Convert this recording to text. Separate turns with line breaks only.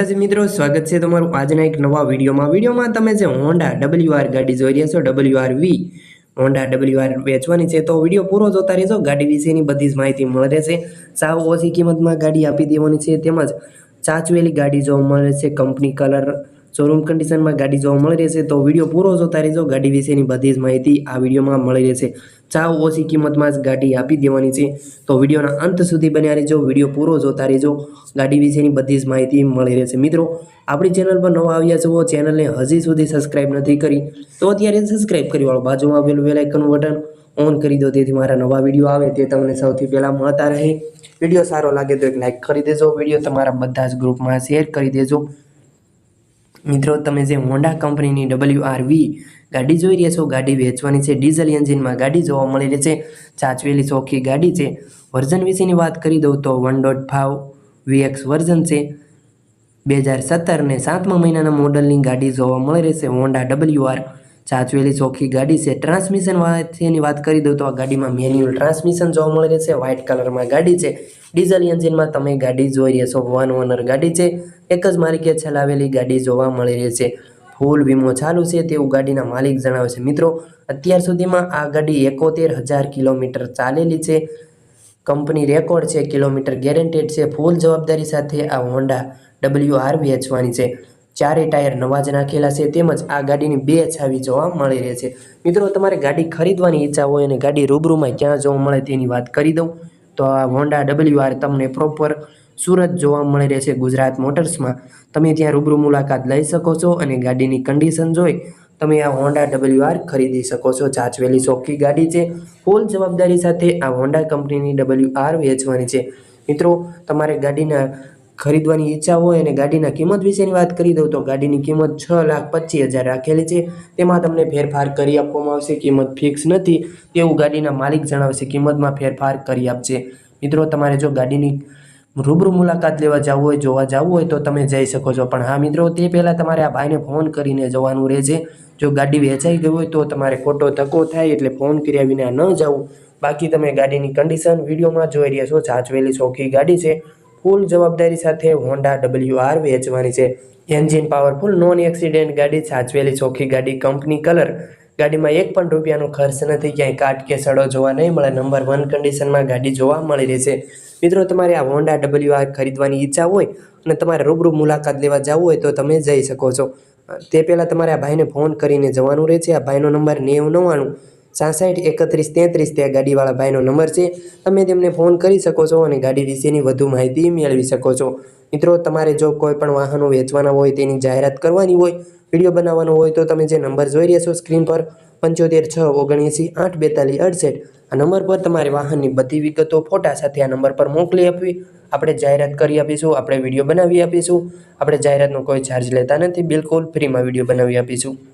માતાજી મિત્રો, સ્વાગત છે તમારું આજના એક નવા વિડીયોમાં. વિડીયોમાં તમે જે હોન્ડા ડબલ્યુ આર ગાડી જોઈ રહ્યા છો W R V Honda W R વેચવાની છે, તો વીડિયો પૂરો જોતા રહેજો. ગાડી વિશેની બધી જ માહિતી મળે રહેશે સાવ ઓછી કિંમતમાં ગાડી આપી દેવાની છે, તેમજ ચાચવેલી ગાડી જોવા મળે છે કંપની કલર શોરૂમ કન્ડિશનમાં ગાડી જોવા મળી રહેશે. તો વીડિયો પૂરો જોતા રહેજો. ગાડી વિશેની બધી જ માહિતી આ વિડીયોમાં મળી રહેશે. ચાવ ઓછી કિંમતમાં જ ગાડી આપી દેવાની છે. તો વિડીયોના અંત સુધી બન્યા રહેજો. વીડિયો પૂરો જોતા રહેજો. ગાડી વિશેની બધી જ માહિતી મળી રહેશે. મિત્રો, આપણી ચેનલ પર નવા આવ્યા છો ચેનલને હજી સુધી સબસ્ક્રાઇબ નથી કરી, તો અત્યારે સબસ્ક્રાઇબ કરી વાળો. બાજુમાં આવેલું વેલાઇકન બટન ઓન કરી દો. તેથી મારા નવા વીડિયો આવે તે તમને સૌથી પહેલાં મળતા રહે. વીડિયો સારો લાગે તો એક લાઇક કરી દેજો. વીડિયો તમારા બધા જ ગ્રુપમાં શેર કરી દેજો. મિત્રો, તમે જે હોન્ડા કંપનીની ડબલ્યુ આર વી ગાડી જોઈ રહ્યા છો, ગાડી વેચવાની છે, ડીઝલ એન્જિનમાં ગાડી જોવા મળી રહી છે, ચાચવેલી ચોખ્ખી ગાડી છે. વર્ઝન વિશેની વાત કરી દઉં તો one dot five VX version છે. બે હજાર સત્તર ને સાતમા મહિનાના મોડલની ગાડી જોવા મળી રહેશે હોન્ડા ડબલ્યુ આર ચાચવેલી ચોખ્ખી ગાડી છે. ટ્રાન્સમિશન એની વાત કરી દઉં તો આ ગાડીમાં મેન્યુઅલ ટ્રાન્સમિશન જોવા મળી રહેશે વ્હાઇટ કલરમાં ગાડી છે. ડીઝલ એન્જિનમાં તમે ગાડી જોઈ રહ્યા છો. વન ઓનર ગાડી છે. એક જ માલિકે ચલાવેલી ગાડી જોવા મળી રહી છે. ફૂલ વીમો ચાલુ છે. તેવું ગાડીના માલિક જણાવે છે. મિત્રો, અત્યાર સુધીમાં આ ગાડી એકોતેર હજાર કિલોમીટર ચાલેલી છે. કંપની રેકોર્ડ છે. કિલોમીટર ગેરંટેડ છે. ફૂલ જવાબદારી સાથે આ હોન્ડા ડબલ્યુ આર વેચવાની છે. ચારે ટાયર નવા જ નાખેલા છે, તેમજ આ ગાડીની બે છાવી જોવા મળી રહે છે. મિત્રો, તમારે ગાડી ખરીદવાની ઈચ્છા હોય અને ગાડી રૂબરૂમાં ક્યાં જોવા મળે તેની વાત કરી દઉં. તો આ હોન્ડા ડબલ્યુ આર તમને પ્રોપર સુરત જોવા મળી રહેશે ગુજરાત મોટર્સમાં. તમે ત્યાં રૂબરૂ મુલાકાત લઈ શકો છો અને ગાડીની કન્ડિશન જોઈ તમે આ હોન્ડા ડબલ્યુ આર ખરીદી શકો છો. ચાચવેલી ચોખ્ખી ગાડી છે. ફૂલ જવાબદારી સાથે આ હોન્ડા કંપનીની ડબલ્યુ આર વેચવાની છે. મિત્રો, તમારે ગાડીના ખરીદવાની ઈચ્છા હોય અને ગાડીના કિંમત વિશેની વાત કરી દઉં તો ગાડીની કિંમત છ લાખ પચીસ હજાર રાખેલી છે. તેમાં તમને ફેરફાર કરી આપવામાં આવશે, કિંમત ફિક્સ નથી. તેવું ગાડીના માલિક જણાવશે, કિંમતમાં ફેરફાર કરી આપશે. મિત્રો, તમારે જો ગાડીની રૂબરૂ મુલાકાત લેવા જવું હોય, જોવા જવું હોય તો તમે જઈ શકો છો. પણ હા, મિત્રો, તે પહેલાં તમારે આ ભાઈને ફોન કરીને જવાનું રહેશે. જો ગાડી વેચાઈ ગઈ હોય તો તમારે ખોટો ધક્કો થાય એટલે ફોન કર્યા વિના ન જવું. બાકી તમે ગાડીની કન્ડિશન વિડીયોમાં જોઈ રહ્યા છો. સાચવેલી ચોખ્ખી ગાડી છે. ફૂલ જવાબદારી સાથે હોન્ડા ડબલ્યુ આર વેચવાની છે. એન્જિન પાવરફુલ નોન એક્સિડેન્ટ ગાડી, સાચવેલી ચોખ્ખી ગાડી, કંપની કલર. ગાડીમાં એક પણ રૂપિયાનો ખર્ચ નથી, ક્યાંય કાટ કે સડો જોવા નહીં મળે નંબર વન કન્ડિશનમાં ગાડી જોવા મળી રહેશે મિત્રો, તમારે આ હોન્ડા ડબલ્યુ આર ખરીદવાની ઈચ્છા હોય અને તમારે રૂબરૂ મુલાકાત લેવા જવું હોય તો તમે જઈ શકો છો. તે પહેલાં તમારે આ ભાઈને ફોન કરીને જવાનું રહે છે આ ભાઈનો નંબર નેવું નવ્વાણું સાસઠ, એકત્રીસ, તેત્રીસ તે ગાડીવાળા ભાઈનો નંબર છે. તમે તેમને ફોન કરી શકો છો અને ગાડી વિશેની વધુ માહિતી મેળવી શકો છો. મિત્રો, તમારે જો કોઈ પણ વાહનો વેચવાના હોય, તેની જાહેરાત કરવાની હોય, વીડિયો બનાવવાનો હોય, તો તમે જે નંબર જોઈ રહ્યા છો સ્ક્રીન પર, પંચોતેર, છ, ઓગણએંસી, આઠ, બેતાલીસ, અડસઠ, આ નંબર પર તમારી વાહનની બધી વિગતો ફોટા સાથે આ નંબર પર મોકલી આપવી. આપણે જાહેરાત કરી આપીશું, આપણે વીડિયો બનાવી આપીશું. આપણે જાહેરાતનો કોઈ ચાર્જ લેતા નથી, બિલકુલ ફ્રીમાં વીડિયો બનાવી આપીશું.